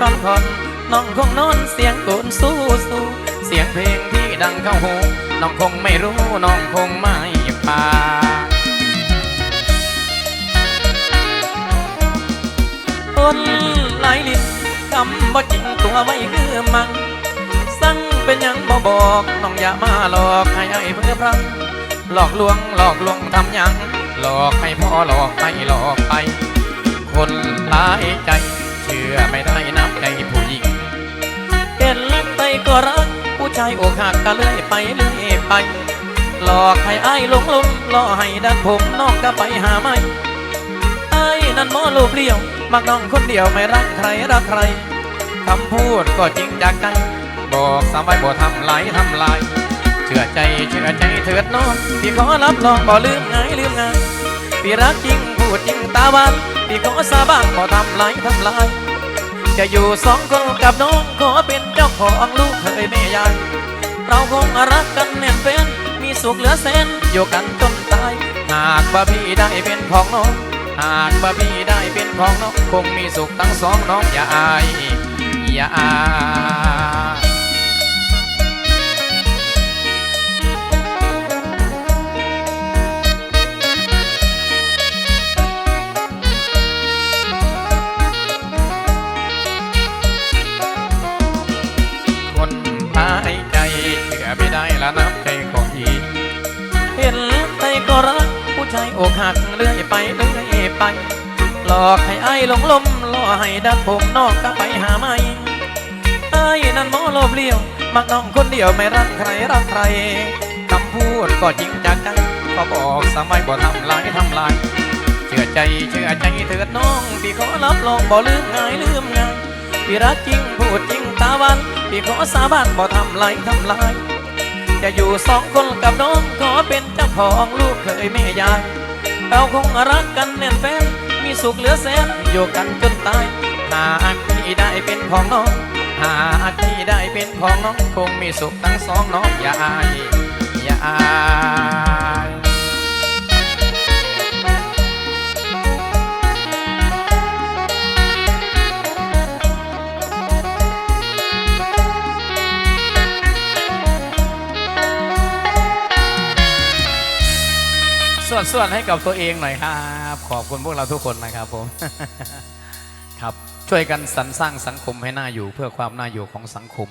คอนคอนน้องคงนอนเสียงโกนสู้สู้เสียงเพลงที่ดังเข้าหูน้องคงไม่รู้น้องคงไม่ปาคนหลายลิ้นคำบ่จริงตัวไว้คือมัง สั่งเป็นยังบ่บอกน้องอย่ามาหลอกให้ไอ้เพื่อพรังหลอกลวงหลอกลวงทำยัง หลอกให้พ่อหลอกไปหลอกไป คนหลายใจเชื่อไม่ได้ายอกหักก็เลื่อยไปเลื่อยไป หลอกให้อ้ายหลงลุมล่อให้ดันผมน้องก็ไปหาไม่ไอ้นั่นหมอลูกเลี้ยวมักน้องคนเดียวไม่รักใครรักใครคำพูดก็จริงจากใจ บอกสามไว้บ่ทำลายทำลาย เชื่อใจเชื่อใจเถิดน้องพี่ขอรับรองบ่ลืมง่ายลืมง่ายพี่รักจริงพูดจริงตาบานพี่ขอสาบานบ่ทำลายทำลายจะอยู่สองคนกับน้องขอเป็นเจ้าของลูกเคยแม่ยาย เราคงรักกันแน่นเป็น มีสุขเหลือเสนอยู่กันจนตาย หากว่าพี่ได้เป็นของน้อง หากว่าพี่ได้เป็นของน้อง คงมีสุขทั้งสองน้องอย่าอาย อย่าอาย อกหักเรื่อยไปเรื่อยไป หลอกให้ไอ้ายหลงลมล่อให้ดักผมนอกก็ไปหาไม่ไอ้นั่นหมอโลบเลี้ยว มักน้องคนเดียวไม่รักใครรักใครคำพูดก็จริงจากใจก็บอกสมัยบ่ทำลายทำลายเชื่อใจเชื่อใจเถิดน้องพี่ขอรับรองบ่ลืมง่ายลืมง่ายพี่รักจริงพูดจริงตาวันพี่ขอสาบานบ่ทำลายทำลายจะอยู่สองคนกับน้องขอเป็นเจ้าของลูกเคยแม่ยาย เราคงรักกันแน่นแฟน มีสุขเหลือแสนอยู่กันจนตาย หากที่ได้เป็นของน้อง หากที่ได้เป็นของน้อง คงมีสุขทั้งสองน้องอย่าอายอย่าอาย วนส่วนให้กับตัวเองหน่อยครับ ขอบคุณพวกเราทุกคนนะครับผมครับช่วยกันสรรสร้างสังคมให้น่าอยู่เพื่อความน่าอยู่ของสังคม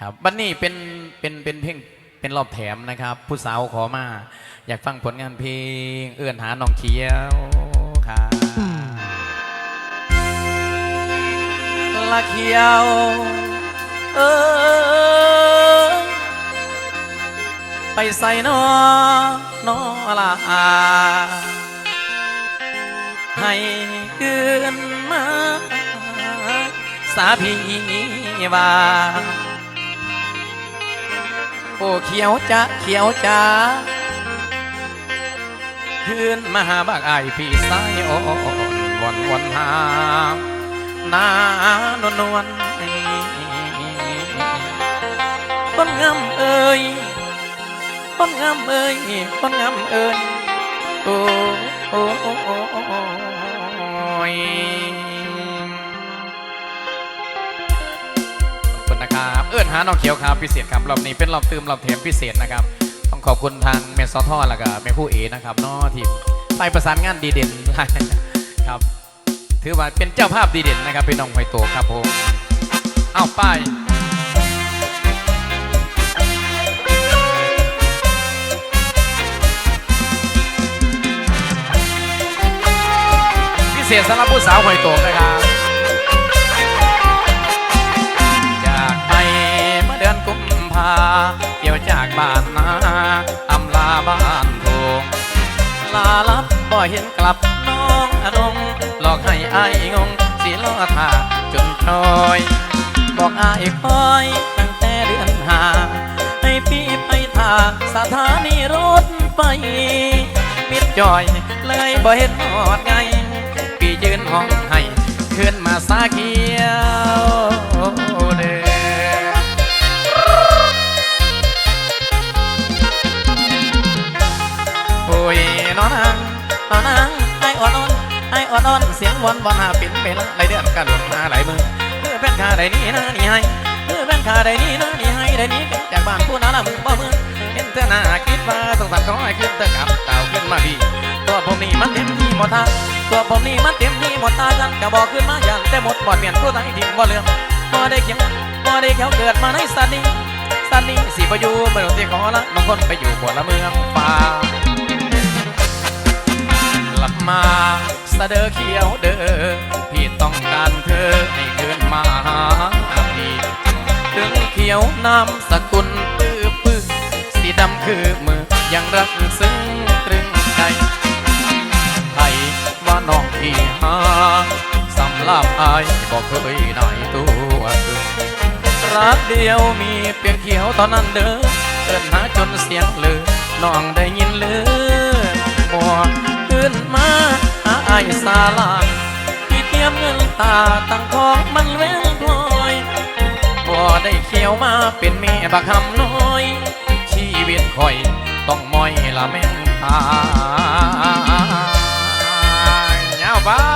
ครับบันนี้เป็นเป็นเป็นเพลงเป็นรอบแถมนะครับ ผู้สาวขอมา อยากฟังผลงานเพลง เอื้อนหาน้องเขียวครับละเขียว เออ ไปใส่นอนอลาให้เกินมาสาพีว่าโอ้เขียวจ้าเขียวจ้าคืนมาหาบักอพี่สายอ่อนวันวันหานานวลนวลต้นงามเอ่ย ต้นงามเอ้ยต้นงามเอ้ยโอ้โอ้โอ้โอ้โอ้ยขอบคุณนะครับ เอื้อนหาน้องเขียวครับพิเศษครับรอบนี้เป็นรอบตืมรอบเทมพิเศษนะครับ ต้องขอบคุณทางเมสซอทอแล้วก็เมผู้เอนะครับเนอทีมไปประสานงานดีเด่นครับ ถือว่าเป็นเจ้าภาพดีเด่นนะครับเป็นน้องไฮโตครับผม เอาไป ษสำหรับผู้สาวหอยโตกนะครับจากไปเมื่อเดือนกุมภาเกี่ยวจากบ้านนาอำลาบ้านโพงลาลับบ่เห็นกลับน้องอนงหลอกให้อายงงสิล้อท่าจนคอยบอกอายคอยตั้งแต่เดือนหาให้พี่ไปท่าสถานีรถไฟมิดจอยเลยบ่เห็นหอดไง ยืนห้องให้ขึ้นมาสาเขียวเด้อโอ้ยนอนางนอนางไออ่อนอ่อนไออ่อนอ่อนเสียงวอนวอนหาปิ่นเป็นไรเดือนกันหลดมาหลายมือเพื่ฟนขาได้นี่นะนี่ให้เมื่อแฟนขาได้นี่นะนี่ให้ได้นี่จากบ้านผู้นาละมึงบ่มึงเห็นเธอหน้าคิดว่าสงสารขอให้ขึ้นเธอกับเต่าขึ้นมาพี่ตัวผมนี่มันเต็ม หมดทาตัวผมนี่มันเต็มที่หมดตาจันก็บอกขึ้นมายันแต่หมดบอดเปลี่ยนผู้ใดทิ้งบ่เรื่องบ่ได้เขียวบ่ได้เขียวเกิดมาในสันนี้สันนี้สิไปอยู่เมื่อที่ขอละบางคนไปอยู่บนละเมืองฟ้ากลับมาสะเดอเขียวเดอพี่ต้องการเธอให้คืนมาหาพี่ถึงเขียวน้ำสกุลปื้อปื้อสีดำคือมือยังรักซึ้ง ว่าน้องพี่หาสำหรับอายบอกเคยได้ตัวตึงรักเดียวมีเพียงเขียวเท่านั้นเด้อเอินหาจนเสียงเลือน้องได้ยินเลือบ่ขึ้นมาหาไอ้สาลาที่เตรียมเงินตาตั้งของมันแว้งพลอยบ่ได้เขียวมาเป็นแม่บักคำน้อย ชีวิตคอยต้องมอยละแม่นตา papá.